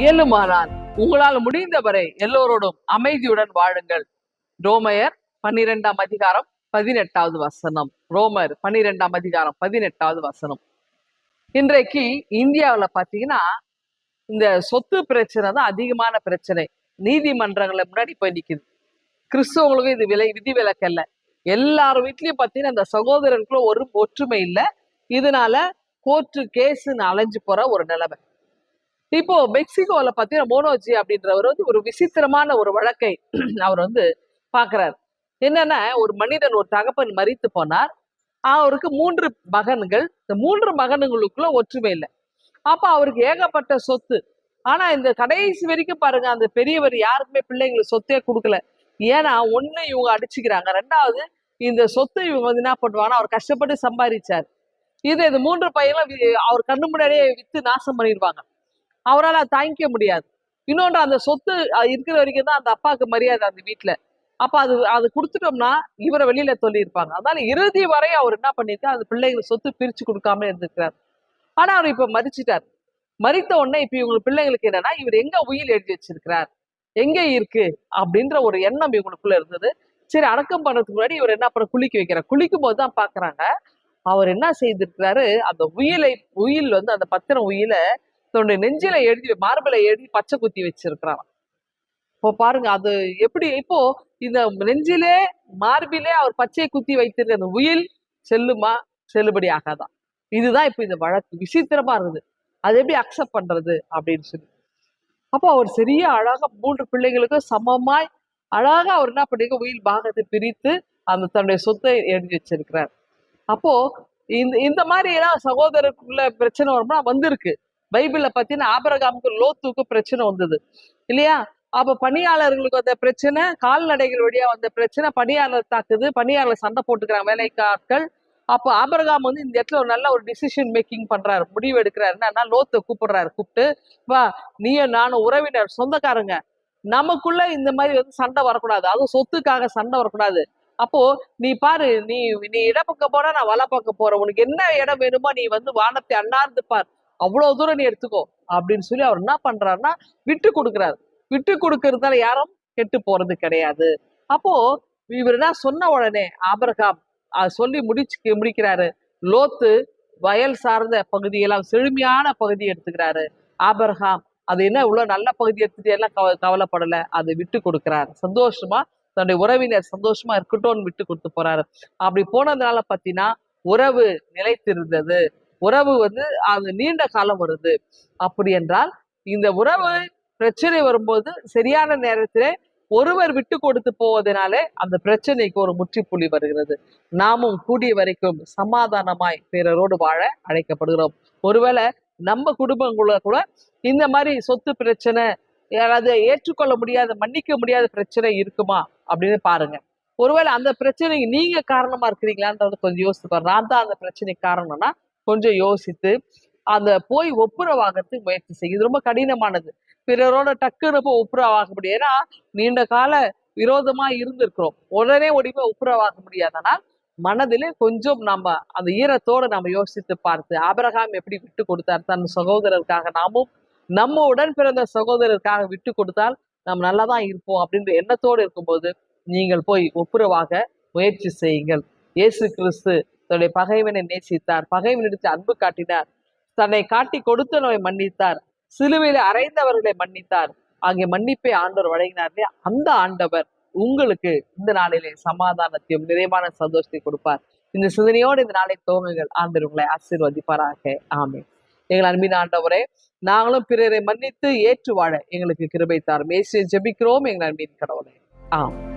இயலுமானால் உங்களால் முடிந்தவரை எல்லோரோடும் அமைதியுடன் வாழுங்கள். ரோமையர் பன்னிரெண்டாம் அதிகாரம் பதினெட்டாவது வசனம். ரோமர் பன்னிரெண்டாம் அதிகாரம் பதினெட்டாவது வசனம். இன்றைக்கு இந்தியாவுல பாத்தீங்கன்னா இந்த சொத்து பிரச்சனை தான் அதிகமான பிரச்சனை. நீதிமன்றங்களை முன்னாடி போய் நிக்குது. கிறிஸ்தவங்களுக்கும் இது விலை விதி விலக்கல்ல எல்லார் வீட்லயும் பாத்தீங்கன்னா இந்த சகோதரனுக்குள்ள ஒரு ஒற்றுமை இல்லை. இதனால கோர்ட்டு கேஸுன்னு அலைஞ்சு போற ஒரு நிலைமை. இப்போ மெக்சிகோல பாத்தீங்கன்னா மோனோஜி அப்படின்றவர் வந்து ஒரு விசித்திரமான ஒரு வழக்கை அவர் வந்து பாக்குறாரு என்னன்னா ஒரு மனிதன் ஒரு தகப்பன் மறித்து போனார். அவருக்கு மூன்று மகன்கள். இந்த மூன்று மகன்களுக்குள்ள ஒற்றுமை இல்லை. அப்ப அவருக்கு ஏகப்பட்ட சொத்து. ஆனா இந்த கடைசி வரைக்கும் பாருங்க அந்த பெரியவர் யாருக்குமே பிள்ளைங்களுக்கு சொத்தே கொடுக்கல. ஏன்னா ஒண்ணு இவங்க அடிச்சுக்கிறாங்க. ரெண்டாவது இந்த சொத்தை இவங்க வந்து என்ன பண்ணுவாங்கன்னா அவர் கஷ்டப்பட்டு சம்பாதிச்சார். இது இந்த மூன்று பையனும் வி- அவர் கண்ணு முன்னாடியே வித்து நாசம் பண்ணிடுவாங்க. அவரால் அதை தாங்கிக்க முடியாது. இன்னொன்று அந்த சொத்து இருக்கிற வரைக்கும் தான் அந்த அப்பாவுக்கு மரியாதை அந்த வீட்டுல. அப்ப அது அது கொடுத்துட்டோம்னா இவரை வெளியில சொல்லியிருப்பாங்க அதனால இறுதி வரை அவர் என்ன பண்ணியிருக்கார்? அந்த பிள்ளைங்களுக்கு சொத்து பிரிச்சு கொடுக்காம இருந்திருக்கிறார். ஆனா அவர் இப்ப மதிச்சிட்டார். மறித்த உடனே இப்ப இவங்க பிள்ளைங்களுக்கு என்னன்னா இவர் எங்க உயில் எழுதி வச்சிருக்கிறார்? எங்க இருக்கு? அப்படின்ற ஒரு எண்ணம் இவங்களுக்குள்ள இருந்தது. சரி அடக்கம் பண்ணுறதுக்கு முன்னாடி இவர் என்ன பண்ண குளிக்க வைக்கிறார்? குளிக்கும் போது தான் பாக்குறாங்க அவர் என்ன செய்திருக்கிறாரு? அந்த உயிலை உயில் வந்து அந்த பத்திரம் உயிலை தன்னுடைய நெஞ்சில எழுதி மார்பிளை எழுதி பச்சை குத்தி வச்சிருக்கிறான். இப்போ பாருங்க அது எப்படி இப்போ இந்த நெஞ்சிலே மார்பிலே அவர் பச்சை குத்தி வைத்திருக்க அந்த உயில் செல்லுமா? செல்லுபடி ஆகாதான் இதுதான் இப்போ இந்த வழக்கு. விசித்திரமா இருக்குது. அது எப்படி அக்செப்ட் பண்றது அப்படின்னு சொல்லி. அப்போ அவர் சரியா அழகா மூன்று பிள்ளைங்களுக்கும் சமமாய் அழகா அவர் என்ன பண்ணிருக்க உயில் பாகத்தை பிரித்து அந்த தன்னுடைய சொத்தை எழுதி வச்சிருக்கிறார். அப்போ இந்த இந்த மாதிரி எல்லாம் சகோதரருக்குள்ள பிரச்சனை வரும்னா வந்திருக்கு. பைபிளை பார்த்தீங்கன்னா ஆபரகாமுக்கு லோத்துக்கு பிரச்சனை வந்தது. இல்லையா? அப்ப பணியாளர்களுக்கு வந்த பிரச்சனை கால்நடைகள் வழியா வந்த பிரச்சனை பணியாளர் தாக்குது பணியாளர் சண்டை போட்டுக்கிறாங்க வேலைக்காட்கள் அப்போ ஆபரகாம் வந்து இந்த இடத்துல ஒரு நல்ல ஒரு டிசிஷன் மேக்கிங் பண்றாரு முடிவு எடுக்கிறாரு. என்னன்னா லோத்தை கூப்பிடுறாரு கூப்பிட்டு வா நீயும் நானும் உறவினர் சொந்தக்காரங்க. நமக்குள்ள இந்த மாதிரி வந்து சண்டை வரக்கூடாது. அதுவும் சொத்துக்காக சண்டை வரக்கூடாது. அப்போ நீ பாரு நீ நீ இடப்பக்கம் போனா நான் வலை பக்கம் போறேன். உனக்கு என்ன இடம் வேணுமோ நீ வந்து வானத்தை அண்ணார்ந்து பார். அவ்வளோ தூரம் நீ எடுத்துக்கோ அப்படின்னு சொல்லி அவர் என்ன பண்றாருன்னா விட்டு கொடுக்குறாரு. விட்டு கொடுக்கறதால யாரும் கெட்டு போறது கிடையாது. அப்போ இவர் என்ன சொன்ன உடனே ஆபரகாம் சொல்லி முடிச்சு முடிக்கிறாரு. லோத்து வயல் சார்ந்த பகுதியெல்லாம் செழுமையான பகுதி எடுத்துக்கிறாரு. ஆபரகாம் அது என்ன இவ்வளோ நல்ல பகுதி எடுத்துட்டு எல்லாம் கவ கவலைப்படலை? அதை விட்டு கொடுக்குறாரு. சந்தோஷமா தன்னுடைய உறவினர் சந்தோஷமா இருக்கட்டும்னு விட்டு கொடுத்து போறாரு. அப்படி போனதுனால பார்த்தீங்கன்னா உறவு நிலைத்திருந்தது. உறவு வந்து அது நீண்ட காலம் வருது. அப்படி என்றால் இந்த உறவு பிரச்சனை வரும்போது சரியான நேரத்திலே ஒருவர் விட்டு கொடுத்து போவதனாலே அந்த பிரச்சனைக்கு ஒரு முற்றுப்புள்ளி வருகிறது. நாமும் கூடிய வரைக்கும் சமாதானமாய் பிறரோடு வாழ அழைக்கப்படுகிறோம். ஒருவேளை நம்ம குடும்பங்கள கூட இந்த மாதிரி சொத்து பிரச்சனை யாராவது ஏற்றுக்கொள்ள முடியாத மன்னிக்க முடியாத பிரச்சனை இருக்குமா அப்படின்னு பாருங்க. ஒருவேளை அந்த பிரச்சனைக்கு நீங்க காரணமா இருக்கிறீங்களான்றது கொஞ்சம் யோசித்து பாரு நான் தான் அந்த பிரச்சனைக்கு காரணம்னா கொஞ்சம் யோசித்து அந்த போய் ஒப்புரவாகிறதுக்கு முயற்சி செய்யும் இது ரொம்ப கடினமானது. பிறரோட டக்குன்னு போய் ஒப்புரவாக முடியும் ஏன்னா நீண்ட கால விரோதமா இருந்திருக்கிறோம். உடனே ஒடிமை ஒப்புரவாக முடியாதனால் மனதிலே கொஞ்சம் நம்ம அந்த ஈரத்தோட நம்ம யோசித்து பார்த்து ஆபரகாம் எப்படி விட்டு கொடுத்தார்? தன் சகோதரருக்காக நாமும் நம்ம உடன் பிறந்த சகோதரருக்காக விட்டு கொடுத்தால் நம்ம நல்லா தான் இருப்போம் அப்படின்ற எண்ணத்தோடு இருக்கும்போது நீங்கள் போய் ஒப்புரவாக முயற்சி செய்யுங்கள். இயேசு கிறிஸ்து தன்னுடைய பகைவனை நேசித்தார். பகைவனிடத்தில் அன்பு காட்டினார். தன்னை காட்டி கொடுத்தனவை மன்னித்தார். சிலுவையில் அறைந்தவர்களை மன்னித்தார். ஆகிய மன்னிப்பை ஆண்டவர் வழங்கினார் அந்த ஆண்டவர் உங்களுக்கு இந்த நாளிலே சமாதானத்தையும் நிறைவான சந்தோஷத்தை கொடுப்பார். இந்த சிந்தனையோடு இந்த நாளை துவங்குங்கள். ஆண்டவர் உங்களை ஆசீர்வதிப்பாராக. ஆமே எங்கள் அன்பின் ஆண்டவரே நாங்களும் பிறரை மன்னித்து ஏற்று வாழ எங்களுக்கு கிருபை தாரும். இயேசுவை ஜெபிக்கிறோம் எங்கள் அன்பின் கடவுளே. ஆம்